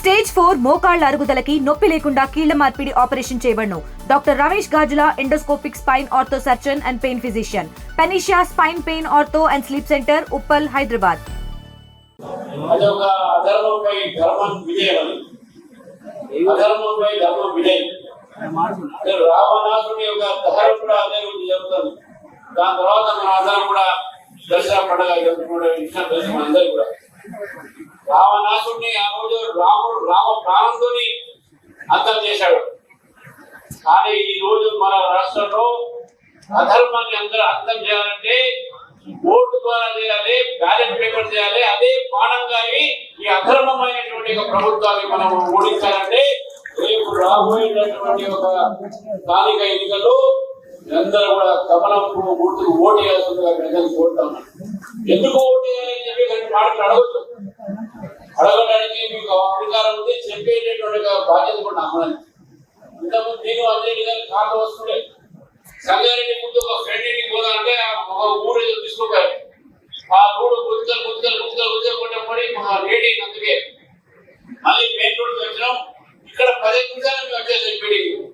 Stage four మోకాళ్ళ అరుగుదలకి నొప్పి లేకుండా కీళ్ళ మార్పిడి operation చేయబడను. Doctor Ramesh Gajula endoscopic spine ortho surgeon and pain physician. Panacea spine pain ortho and sleep centre Uppal Hyderabad. అదొక యొక్క దహనం కూడా అదే రోజు జరుగుతుంది దాని తర్వాత మన ఆధారం కూడా దసరా పండుగ జరుపుకునే ఇష్టం అందరూ కూడా. రావణాసుడిని ఆ రోజు రాముడు రామ ప్రాణంతోని అంతం చేశాడు. కానీ ఈ రోజు మన రాష్ట్రంలో అధర్మాన్ని అందరూ అర్థం చేయాలంటే ఓటు ద్వారా చేయాలి బ్యాలెట్ పేపర్ చేయాలి అదే బాణంగా ఈ అధర్మమైనటువంటి ఒక ప్రభుత్వాన్ని మనం ఓడించాలంటే రేపు రాబోయేటటువంటి ఒక స్థానిక ఎన్నికల్లో అందరూ కూడా కమలం పువ్వు గుర్తుకు ఓటు వేయాల్సిందిగా ప్రజలు కోరుతాం. ఎందుకు ఓటు వేయాలని చెప్పి ఇలాంటి అడగచ్చు అడగడానికి మీకు అధికారం ఉంది చెప్పేటటువంటి బాధ్యత కూడా నమ్మడానికి ఇంతకుముందు నేను అదే కానీ కార్లు వస్తుండే. సంగారెడ్డి ముందు ఒక ఫ్రెండ్ ఇంటికి పోదామంటే ఆ ఒక ఊరు ఏదో తీసుకోపోయారు ఆ ఊరు గుర్తులు గుర్తులు గుర్తులు గుర్తలు పడి మా లేడీ అందుకే మళ్ళీ మెయిన్ రోడ్ వచ్చినాం. ఇక్కడ పది నిమిషాలు మేము వచ్చేసాం మీటింగ్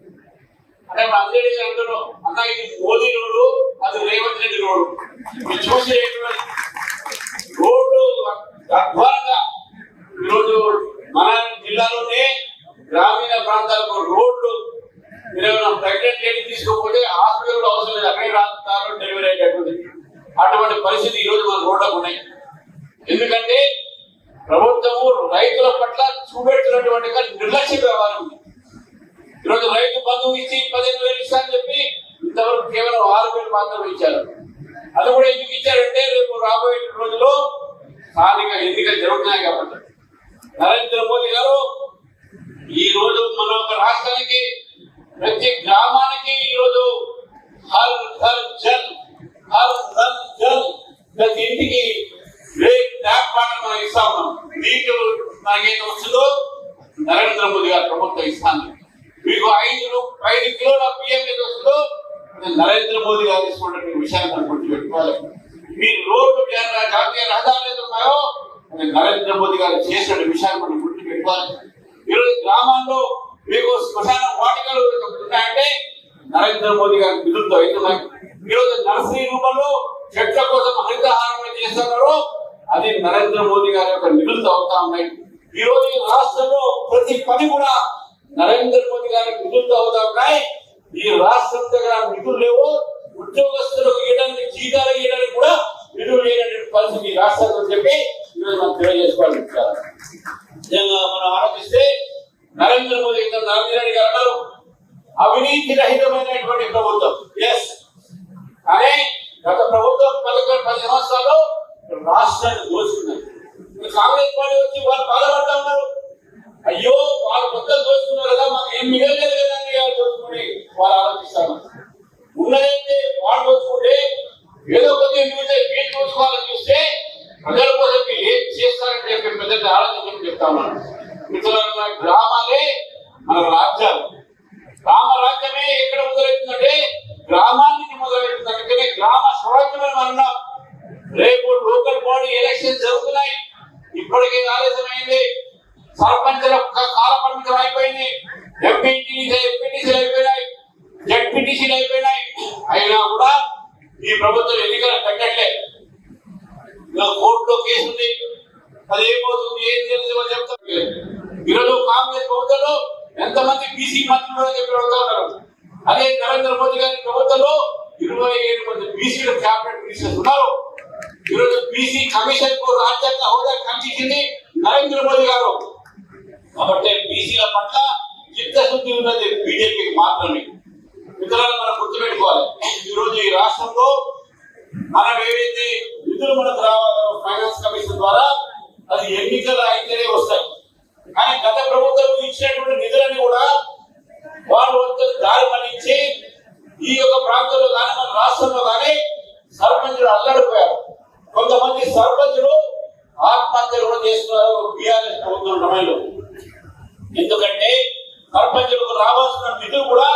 అంటే మా అందరి అంటున్నాం అన్న ఇది మోదీ రోడ్డు అది రేవంత్ రెడ్డి రోడ్డు. మీరు చూసేటువంటి రోడ్డు అద్వారంగా ఈరోజు మన జిల్లాలోనే గ్రామీణ ప్రాంతాలకు రోడ్లు ఏమైనా ప్రెగ్నెంట్ లేడీ తీసుకోకపోతే హాస్పిటల్ కూడా అవసరం లేదు. అక్కడే రాస్తారు డెలివరీ అయ్యేటటువంటి అటువంటి పరిస్థితి ఈ రోజు మన రోడ్లకు ఉన్నాయి. ఎందుకంటే ప్రభుత్వము రైతుల పట్ల చూపెడుతున్నటువంటి నిర్లక్ష్య వ్యవహారం ఉంది. ఈరోజు రైతు బంధువు ఇచ్చి పదిహేను వేలు ఇస్తా అని చెప్పి ఇంతవరకు కేవలం ఆరు వేలు మాత్రమే ఇచ్చారు. అది కూడా ఎందుకు ఇచ్చారంటే రేపు రాబోయే రోజుల్లో స్థానిక ఎన్నికలు జరుగుతున్నాయి కాబట్టి. నరేంద్ర మోదీ గారు ఈ రోజు మన ఒక రాష్ట్రానికి ప్రతి గ్రామానికి ఈ రోజు హర్ జల్ హర్ హర్ జల్. ప్రతి ఇంటికి రేట్ ట్యాప్ వాటర్ మనం ఇస్తా ఉన్నాం. నీటి మనకేదో వస్తుందో నరేంద్ర మోదీ గారు ప్రభుత్వం ఇస్తాను మీకు ఐదు ఐదు కిలోల బియ్యం ఏది వస్తుందో నరేంద్ర మోదీ గారు తీసుకున్నటువంటి విషయాన్ని మనం గుర్తుపెట్టుకోవాలి. మీ రోడ్డు జాతీయ రహదారులు నరేంద్ర మోదీ గారు చేసిన విషయాన్ని మనం గుర్తుపెట్టుకోవాలి ఈరోజు గ్రామాల్లో మీకు శ్మశాన వాటికలు ఉన్నాయంటే నరేంద్ర మోదీ గారి నిధులతో అవుతున్నాయి ఈరోజు నర్సరీ రూపంలో చెట్ల కోసం హరితహారం చేస్తున్నారు. అది నరేంద్ర మోదీ గారి యొక్క నిధులతో అవుతా ఉన్నాయి. ఈ రోజు ఈ రాష్ట్రంలో ప్రతి పని కూడా నరేంద్ర మోదీ గారి నిధులతో అవుతా ఉన్నాయి ఈ రాష్ట్రం దగ్గర నిధులు లేవు ఉద్యోగస్తులకు ఇవ్వడానికి జీతాలు ఇవ్వడానికి కూడా నిధులు లేనటువంటి పరిస్థితి ఈ రాష్ట్రంలో చెప్పి ఈరోజు మనం తెలియజేసుకోవాలి నిజంగా మనం ఆలోచిస్తే నరేంద్ర మోదీ గారు గారు అన్నారు అవినీతి రహితమైనటువంటి ప్రభుత్వం. ఎస్ కానీ గత ప్రభుత్వం పదకొండు పది సంవత్సరాలు రాష్ట్రాన్ని దోచుకున్నారు కాంగ్రెస్ పార్టీ వచ్చి వాళ్ళు బాధపడతా ఉన్నారు. అయ్యో వాళ్ళు మొత్తం దోచుకున్నారు కదా మాకు ఏం మిగలేదు కదా అని దోచుకుని వాళ్ళు ఆలోచిస్తారు ఉన్నదైతే వాళ్ళు దోచుకుంటే ఏదో కొద్దిగా చూస్తే వీళ్ళు దోచుకోవాలని చూస్తే ప్రజల కోసం ఏం చేస్తారని చెప్పి పెద్ద ఆలోచన చెప్తా ఉన్నాను మిత్రులు గ్రామాలే మన రాజ్యాలు. గ్రామ రాజ్యమే ఎక్కడ మొదలవుతుందంటే గ్రామానికి మొదలవుతుంది అందుకనే గ్రామ స్వరాజ్యం మనం అన్నాం. రేపు లోకల్ బాడీ ఎలక్షన్ జరుగుతున్నాయి. ఇప్పటికే ఆలస్యమైంది. సర్పంచుల కాల పరిమితం అయిపోయింది. ఎంపీటీసీ ఎంపీటీసీలు అయిపోయినాయి. జడ్పీటీసీలు అయిపోయినాయి. అయినా కూడా ఈ ప్రభుత్వం ఎన్నికలు పెట్టట్లే. ఇలా కోర్టులో కేసు ఉంది అది ఏమవుతుంది? ఏం తెలియదు చెప్తాం. ఈరోజు కాంగ్రెస్ ప్రభుత్వంలో ఎంతమంది బీసీ మంత్రులు అని చెప్పి ఉన్నారు. అదే నరేంద్ర మోదీ గారి ప్రభుత్వంలో ఇరవై ఏడు మంది బీసీలు క్యాబినెట్ మినిస్టర్స్ ఉన్నారు. ఈరోజు బీసీ కమిషన్కు రాజ్యాంగ హోదా కల్పించింది నరేంద్ర మోదీ గారు. కాబట్టి బీసీల పట్ల చిత్తశుద్ధి ఉన్నది బీజేపీకి మాత్రమే. మిత్రులను మనం గుర్తుపెట్టుకోవాలి. ఈరోజు ఈ రాష్ట్రంలో మనం ఏవైతే నిధులు మనకు రావాలో ఫైనాన్స్ కమిషన్ ద్వారా అది ఎన్నికలు అయితేనే వస్తాయి. కానీ గత ప్రభుత్వం ఇచ్చినటువంటి నిధులని కూడా వాళ్ళు దారి మళ్ళించి ఈ యొక్క ప్రాంతంలో కానీ మన రాష్ట్రంలో కానీ సర్పంచులు అల్లడిపోయారు. కొంతమంది సర్పంచులు ఆత్మహత్యలు కూడా చేస్తున్నారు బీఆర్ఎస్ ప్రభుత్వం సమయంలో. ఎందుకంటే సర్పంచులకు రావాల్సిన నిధులు కూడా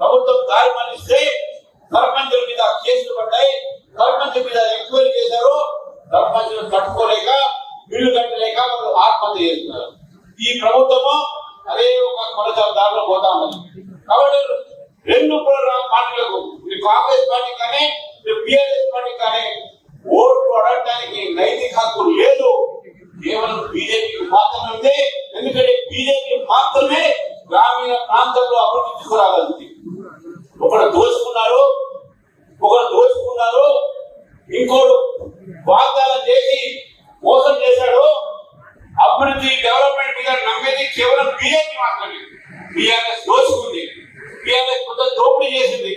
ప్రభుత్వం దారి మళ్ళిస్తే సర్పంచుల మీద కేసులు పడ్డాయి సర్పంచ్ మీద ఎంక్వైరీ చేశారు సర్పంచులు తట్టుకోలేక బిల్లు కట్టలేక వాళ్ళు ఆత్మహత్య చేస్తున్నారు ఈ ప్రభుత్వము అదే ఒక కొనసా దారిలో పోతా ఉన్నది కాబట్టి రెండు పార్టీలకు ఇది కాంగ్రెస్ పార్టీ కానీ బిఆర్ఎస్ పార్టీ కానీ ఓట్లు అడగడానికి నైతిక హక్కు లేదు. కేవలం బీజేపీకి మాత్రమే ఉంది. ఎందుకంటే బీజేపీ మాత్రమే గ్రామీణ ప్రాంతంలో అభివృద్ధి తీసుకురాగలిగింది. ఒకడు దోచుకున్నారు ఒకడు దోచుకున్నారు ఇంకోడు వాగ్దానం చేసి మోసం చేశాడు. అభివృద్ధి డెవలప్మెంట్ మీద నమ్మేది కేవలం బీజేపీ మాత్రమే. బీఆర్ఎస్ దోచుకుంది. బీఆర్ఎస్ కొంత దోపిడీ చేసింది.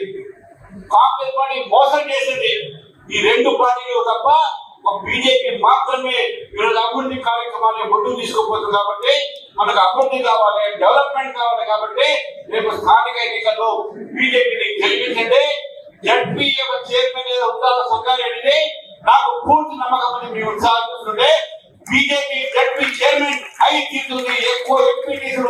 కాంగ్రెస్ పార్టీ మోసం చేసింది. ఈ రెండు పార్టీలు తప్ప ఒక బీజేపీ మాత్రమే ఈరోజు అభివృద్ధి కార్యక్రమాన్ని ముందుకు తీసుకుపోతుంది కాబట్టి మనకు అభివృద్ధి కావాలి డెవలప్మెంట్ కావాలి కాబట్టి రేపు స్థానిక ఎన్నికల్లో బీజేపీని గెలిపించండి. జడ్పీ యొక్క చైర్మన్ ఉత్సాహ సంగారెడ్డిని నాకు పూర్తి నమ్మకం ఉంది మీ ఉత్సాహం చూస్తుంటే బీజేపీ జడ్పీ చైర్మన్ అయి తీరుతుంది ఎక్కువ ఎంపీటీసీలు